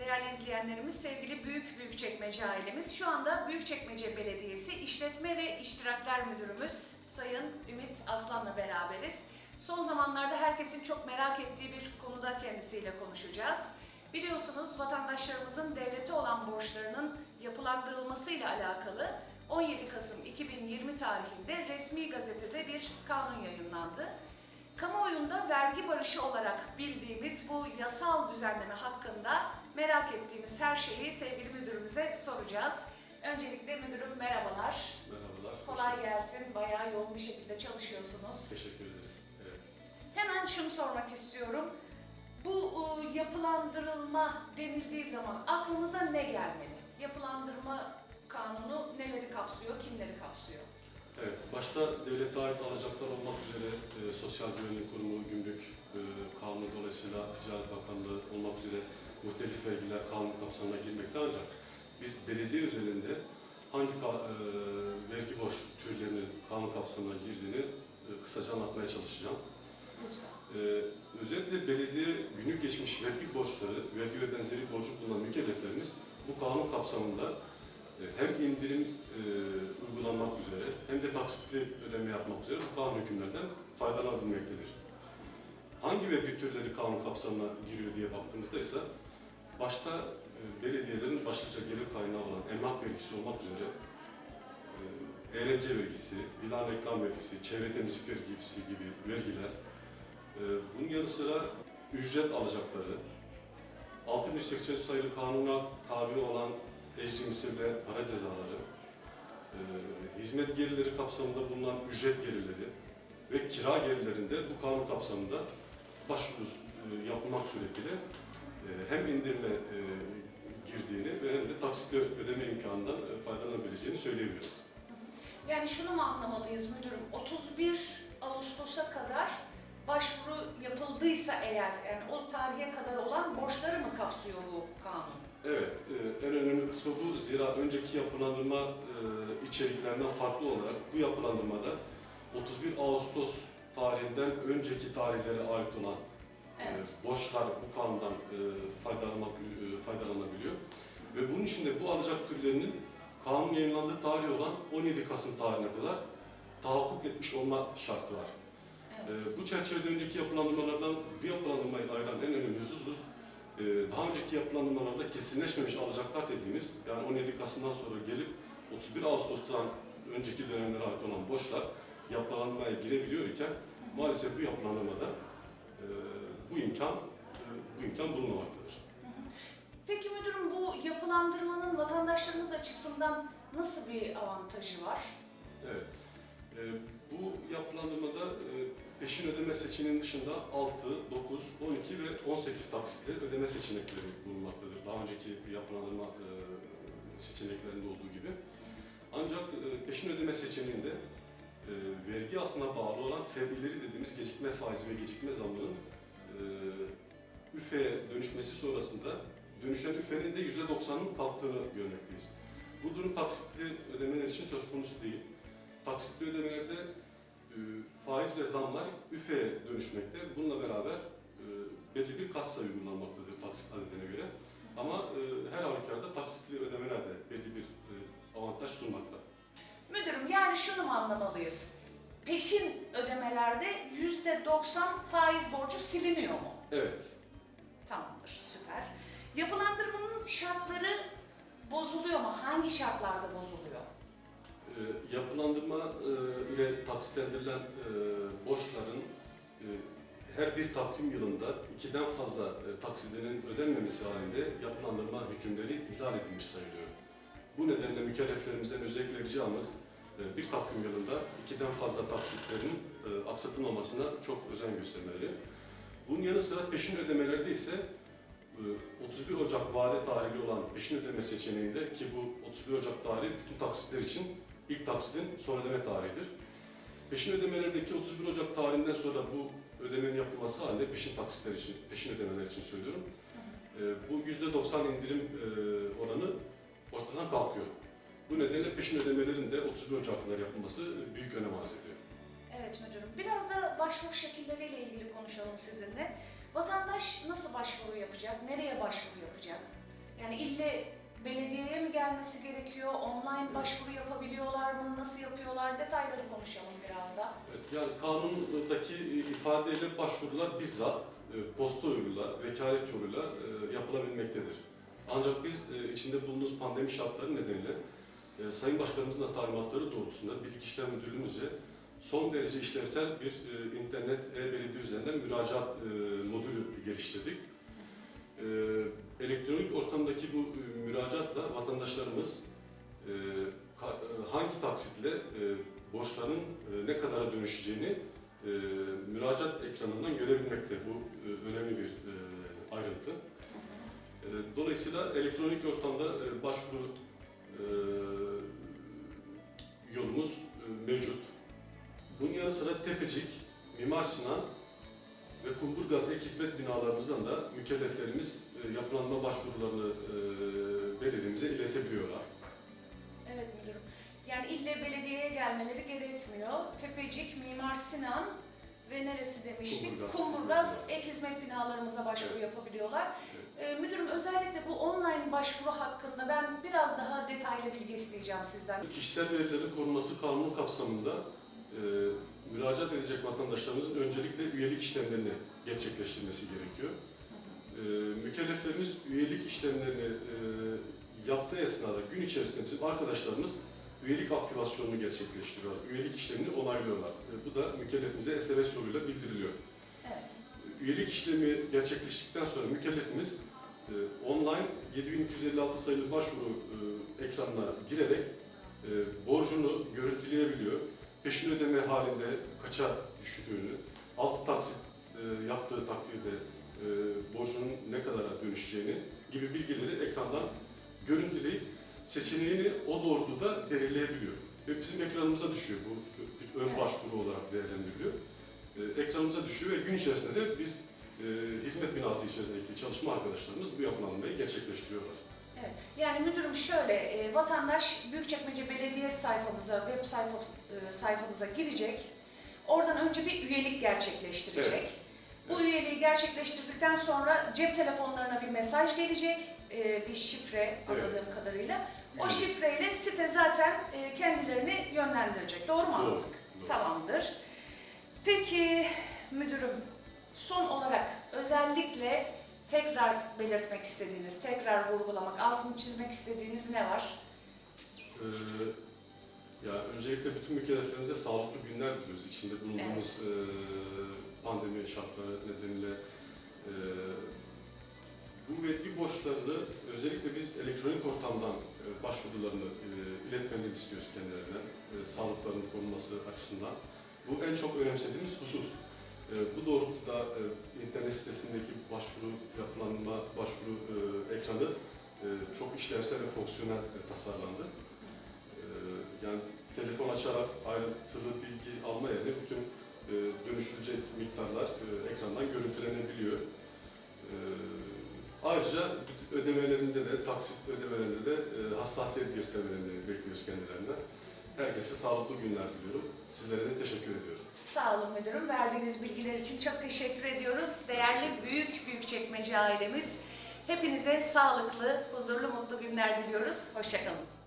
Değerli izleyenlerimiz, sevgili Büyük Büyükçekmece ailemiz, şu anda Büyükçekmece Belediyesi İşletme ve İştirakler Müdürümüz Sayın Ümit Aslan'la beraberiz. Son zamanlarda herkesin çok merak ettiği bir konuda kendisiyle konuşacağız. Biliyorsunuz vatandaşlarımızın devlete olan borçlarının yapılandırılmasıyla alakalı 17 Kasım 2020 tarihinde resmi gazetede bir kanun yayınlandı. Kamuoyunda vergi barışı olarak bildiğimiz bu yasal düzenleme hakkında merak ettiğimiz her şeyi sevgili müdürümüze soracağız. Öncelikle müdürüm merhabalar. Merhabalar. Kolay gelsin. Bayağı yoğun bir şekilde çalışıyorsunuz. Teşekkür ederiz. Evet. Hemen şunu sormak istiyorum. Bu e, yapılandırılma denildiği zaman aklımıza ne gelmeli? Yapılandırma kanunu neleri kapsıyor, kimleri kapsıyor? Evet, başta devlete ait alacaklar olmak üzere e, Sosyal Güvenlik Kurumu, Gümrük e, Kanunu dolayısıyla Ticaret Bakanlığı olmak üzere muhtelif vergiler kanun kapsamına girmekte ancak biz belediye özelinde hangi e, vergi borç türlerinin kanun kapsamına girdiğini e, kısaca anlatmaya çalışacağım. Ee, özellikle belediye günlük geçmiş vergi borçları, vergi ve benzeri borcu bulunan mükelleflerimiz bu kanun kapsamında hem indirim e, uygulanmak üzere hem de taksitli ödeme yapmak üzere bu kanun hükümlerden faydalanabilmektedir. Hangi vergi türleri kanun kapsamına giriyor diye baktığımızda ise başta e, belediyelerin başlıca gelir kaynağı olan emlak vergisi olmak üzere e, eğlence vergisi, ilan reklam vergisi, çevre temizlik vergisi gibi vergiler, ee, Bunun yanı sıra ücret alacakları, 6183 sayılı kanuna tabi olan ecri misir ve para cezaları, e, hizmet gelirleri kapsamında bulunan ücret gelirleri ve kira gelirlerinde bu kanun kapsamında başvuru e, yapılmak suretiyle e, hem indirime e, girdiğini ve hem de taksitli ödeme imkanından e, faydalanabileceğini söyleyebiliriz. Yani şunu mu anlamalıyız müdürüm? 31 Ağustos'a kadar başvuru yapıldıysa eğer, yani o tarihe kadar olan borçları mı kapsıyor bu kanun? Evet, e, en önemli kısmı bu. Zira önceki yapılandırma e, içeriklerinden farklı olarak bu yapılandırmada 31 Ağustos tarihinden önceki tarihlere ait olan Evet. e, borçlar bu kanundan e, faydalanmak, e, faydalanabiliyor. Ve bunun içinde bu alacak türlerinin kanun yayınlandığı tarih olan 17 Kasım tarihine kadar tahakkuk etmiş olma şartı var. Evet. Bu çerçevede önceki yapılandırmalardan bu yapılandırmayı ayıran en önemli husus, daha önceki yapılandırmalarda kesinleşmemiş alacaklar dediğimiz, yani 17 Kasım'dan sonra gelip 31 Ağustos'tan önceki dönemlere ait olan borçlar yapılandırmaya girebiliyor iken maalesef bu yapılandırmada e, bu imkan e, bu imkan bulunmamaktadır. Peki müdürüm bu yapılandırmanın vatandaşlarımız açısından nasıl bir avantajı var? Evet. Ee, bu yapılandırmada e, peşin ödeme seçeneğinin dışında 6, 9, 12 ve 18 taksitli ödeme seçenekleri bulunmaktadır. Daha önceki yapılandırma e, seçeneklerinde olduğu gibi. Ancak e, peşin ödeme seçeneğinde e, vergi aslına bağlı olan fevrileri dediğimiz gecikme faizi ve gecikme zammının e, üfeye dönüşmesi sonrasında dönüşen üfenin de %90'ın kalktığını görmekteyiz. Bu durum taksitli ödemeler için söz konusu değil. Taksitli ödemelerde e, faiz ve zamlar üfeye dönüşmekte. Bununla beraber e, belli bir kat sayı uygulanmaktadır taksit adetine göre. Ama e, her halükarda taksitli ödemeler de belli bir e, avantaj sunmakta. Müdürüm yani şunu mu anlamalıyız? Peşin ödemelerde %90 faiz borcu siliniyor mu? Evet, Tamamdır, süper. Yapılandırmanın şartları bozuluyor mu? Hangi şartlarda bozuluyor? E, yapılandırma e, ile taksitlendirilen e, borçların e, her bir takvim yılında ikiden fazla e, taksidinin ödenmemesi halinde yapılandırma hükümleri ihlal edilmiş sayılıyor. Bu nedenle mükelleflerimizden özellikle ricamız e, bir takvim yılında ikiden fazla taksitlerin e, aksatılmamasına çok özen göstermeleri. Bunun yanı sıra peşin ödemelerde ise e, 31 Ocak vade tarihli olan peşin ödeme seçeneğinde ki bu 31 Ocak tarihi bütün taksitler için ilk taksitin son ödeme tarihidir. Peşin ödemelerdeki 31 Ocak tarihinden sonra bu ödemenin yapılması halinde peşin taksitler için, peşin ödemeler için söylüyorum. E, bu %90 indirim e, oranı ortadan kalkıyor. Bu nedenle peşin ödemelerin de 31 Ocak'a kadar yapılması büyük önem arz ediyor. Evet müdürüm. Biraz da başvuru şekilleriyle ilgili konuşalım sizinle. Vatandaş nasıl başvuru yapacak? Nereye başvuru yapacak? Yani ille belediyeye mi gelmesi gerekiyor? Online başvuru yapabiliyorlar mı? Nasıl yapıyorlar? Detayları konuşalım biraz da. Evet, Yani kanundaki ifadeyle başvurular bizzat e, posta yoluyla, vekalet yoluyla e, yapılabilmektedir. Ancak biz e, içinde bulunduğumuz pandemi şartları nedeniyle Sayın Başkanımızın da talimatları doğrultusunda Bilgi İşlem Müdürlüğümüzce son derece işlevsel bir e, internet e-belediye üzerinden müracaat e, modülü geliştirdik. E, elektronik ortamdaki bu e, müracaatla vatandaşlarımız e, e, hangi taksitle e, borçların e, ne kadara dönüşeceğini e, müracaat ekranından görebilmekte. Bu e, önemli bir e, ayrıntı. E, dolayısıyla elektronik ortamda e, başvuru e, yolumuz e, mevcut. Bunun yanı sıra Tepecik, Mimar Sinan ve Kumburgaz ek hizmet binalarımızdan da mükelleflerimiz e, yapılanma başvurularını e, belediyemize iletebiliyorlar. Evet müdürüm. Yani ille belediyeye gelmeleri gerekmiyor. Tepecik, Mimar Sinan ve neresi demiştik? Kumburgaz Kumburgaz ek hizmet binalarımıza başvuru Evet. yapabiliyorlar. Ee, müdürüm özellikle bu online başvuru hakkında ben biraz daha detaylı bilgi isteyeceğim sizden. Kişisel verilerin korunması kanunu kapsamında e, müracaat edecek vatandaşlarımızın öncelikle üyelik işlemlerini gerçekleştirmesi gerekiyor. E, mükelleflerimiz üyelik işlemlerini e, yaptığı esnada gün içerisinde bizim arkadaşlarımız üyelik aktivasyonunu gerçekleştiriyorlar. Üyelik işlemini onaylıyorlar. E, bu da mükellefimize SMS yoluyla bildiriliyor. Evet. Üyelik işlemi gerçekleştikten sonra mükellefimiz e, online 7256 sayılı başvuru e, ekranına girerek e, borcunu görüntüleyebiliyor. Peşin ödeme halinde kaça düştüğünü, altı taksit e, yaptığı takdirde e, borcunun ne kadara dönüşeceğini gibi bilgileri ekrandan görüntüleyip seçeneğini o doğrultuda belirleyebiliyor. Ve bizim ekranımıza düşüyor. Bu bir ön başvuru olarak değerlendiriliyor. E, ekranımıza düşüyor ve gün içerisinde de biz e, hizmet binası içerisindeki çalışma arkadaşlarımız bu yapılanmayı gerçekleştiriyorlar. Evet. Yani müdürüm şöyle, e, vatandaş Büyükçekmece Belediye sayfamıza, web sayfamız, e, sayfamıza girecek. Oradan önce bir üyelik gerçekleştirecek. Evet. Bu üyeliği gerçekleştirdikten sonra cep telefonlarına bir mesaj gelecek, e, bir şifre anladığım kadarıyla. O Üyelik. şifreyle site zaten e, kendilerini yönlendirecek. Doğru mu Doğru, anladık? doğru. Tamamdır. Peki müdürüm, son olarak özellikle tekrar belirtmek istediğiniz, tekrar vurgulamak, altını çizmek istediğiniz ne var? Ee, ya öncelikle bütün mükelleflerimize sağlıklı günler diliyoruz. İçinde bulunduğumuz e, pandemi şartları nedeniyle e, bu vergi borçlarını özellikle biz elektronik ortamdan e, başvurularını e, iletmelerini istiyoruz kendilerine. E, sağlıklarının korunması açısından. Bu en çok önemsediğimiz husus. E, bu doğrultuda e, internet sitesindeki başvuru yapılanma, başvuru e, ekranı e, çok işlevsel ve fonksiyonel e, tasarlandı. E, yani telefon açarak ayrıntılı bilgi alma yerine bütün e, dönüşülecek miktarlar e, ekrandan görüntülenebiliyor. E, ayrıca ödemelerinde de, taksit ödemelerinde de e, hassasiyet göstermelerini bekliyoruz kendilerinden. Herkese sağlıklı günler diliyorum. Sizlere de teşekkür ediyorum. Sağ olun müdürüm. Verdiğiniz bilgiler için çok teşekkür ediyoruz. Değerli büyük büyükçekmece ailemiz. Hepinize sağlıklı, huzurlu, mutlu günler diliyoruz. Hoşçakalın.